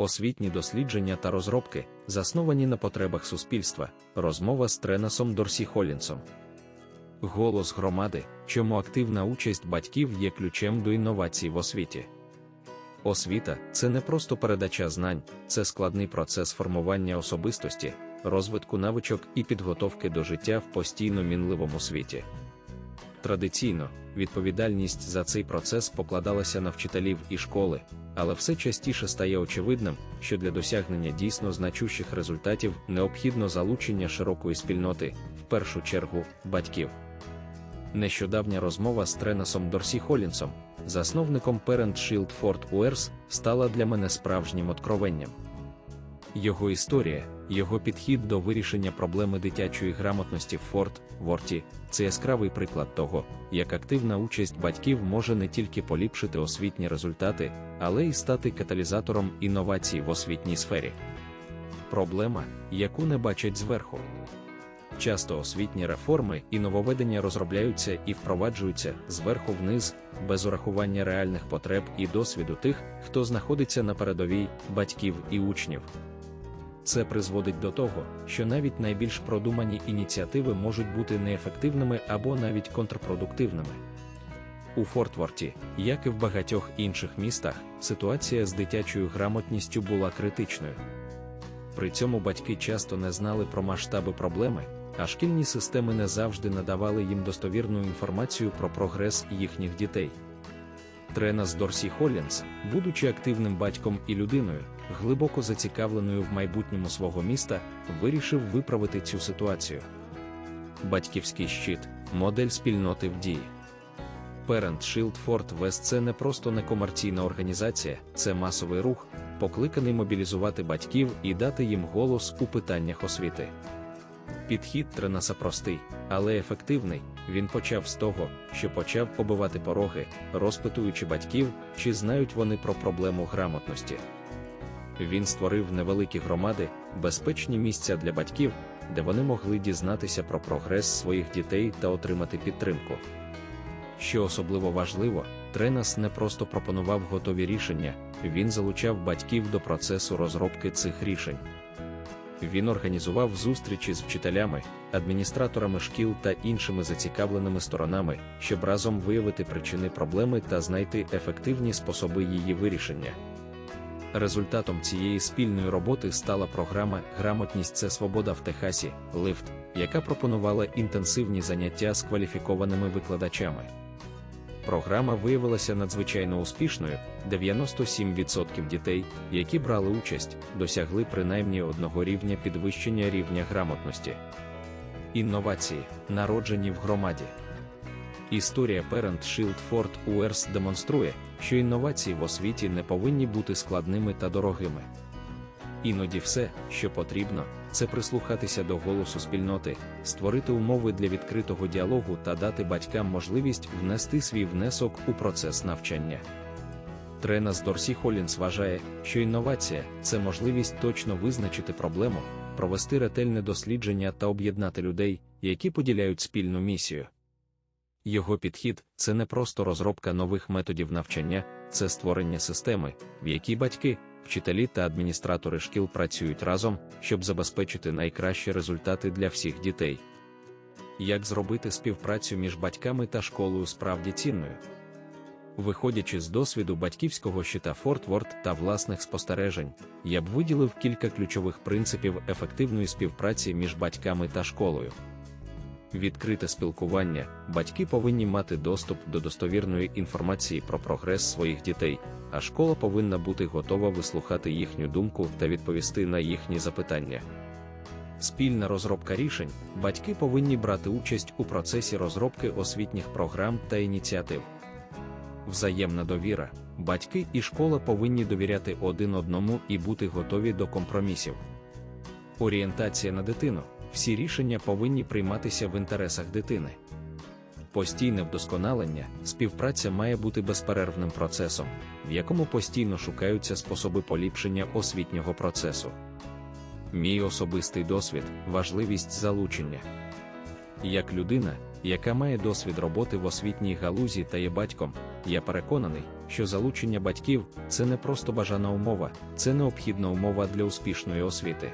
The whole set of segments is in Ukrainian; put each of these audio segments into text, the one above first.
освітні дослідження та розробки, засновані на потребах суспільства, розмова з Тренасом Дорсі Холінсом. Голос громади, чому активна участь батьків є ключем до інновацій в освіті. Освіта це не просто передача знань, це складний процес формування особистості, розвитку навичок і підготовки до життя в постійно мінливому світі. Традиційно, відповідальність за цей процес покладалася на вчителів і школи, але все частіше стає очевидним, що для досягнення дійсно значущих результатів необхідно залучення широкої спільноти, в першу чергу, батьків. Нещодавня розмова з Тренасом Дорсі Холінсом, засновником Parent Shield Fort Уерс, стала для мене справжнім откровенням. Його історія, його підхід до вирішення проблеми дитячої грамотності в Форт Ворті це яскравий приклад того, як активна участь батьків може не тільки поліпшити освітні результати, але й стати каталізатором інновацій в освітній сфері. Проблема, яку не бачать зверху. Часто освітні реформи і нововведення розробляються і впроваджуються зверху вниз, без урахування реальних потреб і досвіду тих, хто знаходиться на передовій батьків і учнів. Це призводить до того, що навіть найбільш продумані ініціативи можуть бути неефективними або навіть контрпродуктивними. У Фортворті, як і в багатьох інших містах, ситуація з дитячою грамотністю була критичною. При цьому батьки часто не знали про масштаби проблеми, а шкільні системи не завжди надавали їм достовірну інформацію про прогрес їхніх дітей. Тренас Дорсі Холлінс, будучи активним батьком і людиною, глибоко зацікавленою в майбутньому свого міста, вирішив виправити цю ситуацію. Батьківський щит модель спільноти в дії. Parent Shield Fort West – це не просто некомерційна організація, це масовий рух, покликаний мобілізувати батьків і дати їм голос у питаннях освіти. Підхід Тренаса простий, але ефективний. Він почав з того, що почав побивати пороги, розпитуючи батьків, чи знають вони про проблему грамотності. Він створив невеликі громади, безпечні місця для батьків, де вони могли дізнатися про прогрес своїх дітей та отримати підтримку. Що особливо важливо, Тренас не просто пропонував готові рішення, він залучав батьків до процесу розробки цих рішень. Він організував зустрічі з вчителями, адміністраторами шкіл та іншими зацікавленими сторонами, щоб разом виявити причини проблеми та знайти ефективні способи її вирішення. Результатом цієї спільної роботи стала програма Грамотність це свобода в Техасі Лифт, яка пропонувала інтенсивні заняття з кваліфікованими викладачами. Програма виявилася надзвичайно успішною: 97% дітей, які брали участь, досягли принаймні одного рівня підвищення рівня грамотності. Інновації, народжені в громаді. Історія Parent Shield Fort Уерс демонструє, що інновації в освіті не повинні бути складними та дорогими. Іноді все, що потрібно, це прислухатися до голосу спільноти, створити умови для відкритого діалогу та дати батькам можливість внести свій внесок у процес навчання. Тренас Дорсі Холінс вважає, що інновація це можливість точно визначити проблему, провести ретельне дослідження та об'єднати людей, які поділяють спільну місію. Його підхід це не просто розробка нових методів навчання, це створення системи, в якій батьки, вчителі та адміністратори шкіл працюють разом, щоб забезпечити найкращі результати для всіх дітей. Як зробити співпрацю між батьками та школою справді цінною? Виходячи з досвіду батьківського щита Фортворд та власних спостережень, я б виділив кілька ключових принципів ефективної співпраці між батьками та школою. Відкрите спілкування, батьки повинні мати доступ до достовірної інформації про прогрес своїх дітей, а школа повинна бути готова вислухати їхню думку та відповісти на їхні запитання. Спільна розробка рішень, батьки повинні брати участь у процесі розробки освітніх програм та ініціатив. Взаємна довіра, батьки і школа повинні довіряти один одному і бути готові до компромісів. Орієнтація на дитину. Всі рішення повинні прийматися в інтересах дитини. Постійне вдосконалення, співпраця має бути безперервним процесом, в якому постійно шукаються способи поліпшення освітнього процесу. Мій особистий досвід, важливість залучення. Як людина, яка має досвід роботи в освітній галузі та є батьком, я переконаний, що залучення батьків це не просто бажана умова, це необхідна умова для успішної освіти.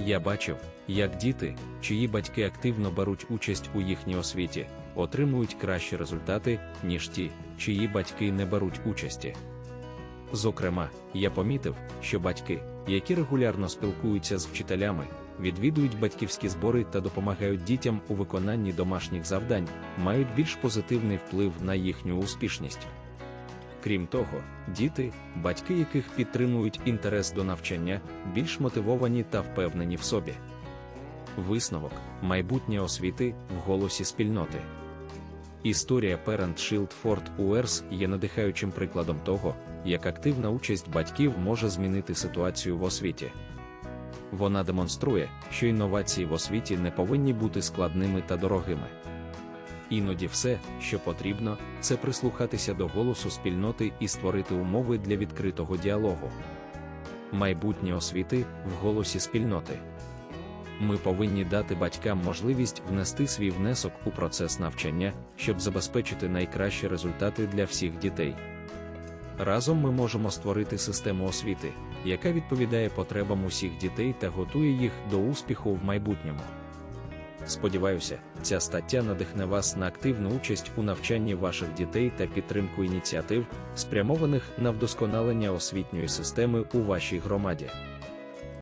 Я бачив, як діти, чиї батьки активно беруть участь у їхній освіті, отримують кращі результати, ніж ті, чиї батьки не беруть участі. Зокрема, я помітив, що батьки, які регулярно спілкуються з вчителями, відвідують батьківські збори та допомагають дітям у виконанні домашніх завдань, мають більш позитивний вплив на їхню успішність. Крім того, діти, батьки яких підтримують інтерес до навчання, більш мотивовані та впевнені в собі. Висновок майбутнє освіти в голосі спільноти. Історія Parent Shield Fort Уерс є надихаючим прикладом того, як активна участь батьків може змінити ситуацію в освіті. Вона демонструє, що інновації в освіті не повинні бути складними та дорогими. Іноді все, що потрібно, це прислухатися до голосу спільноти і створити умови для відкритого діалогу. Майбутнє освіти в голосі спільноти. Ми повинні дати батькам можливість внести свій внесок у процес навчання, щоб забезпечити найкращі результати для всіх дітей. Разом ми можемо створити систему освіти, яка відповідає потребам усіх дітей та готує їх до успіху в майбутньому. Сподіваюся, ця стаття надихне вас на активну участь у навчанні ваших дітей та підтримку ініціатив, спрямованих на вдосконалення освітньої системи у вашій громаді.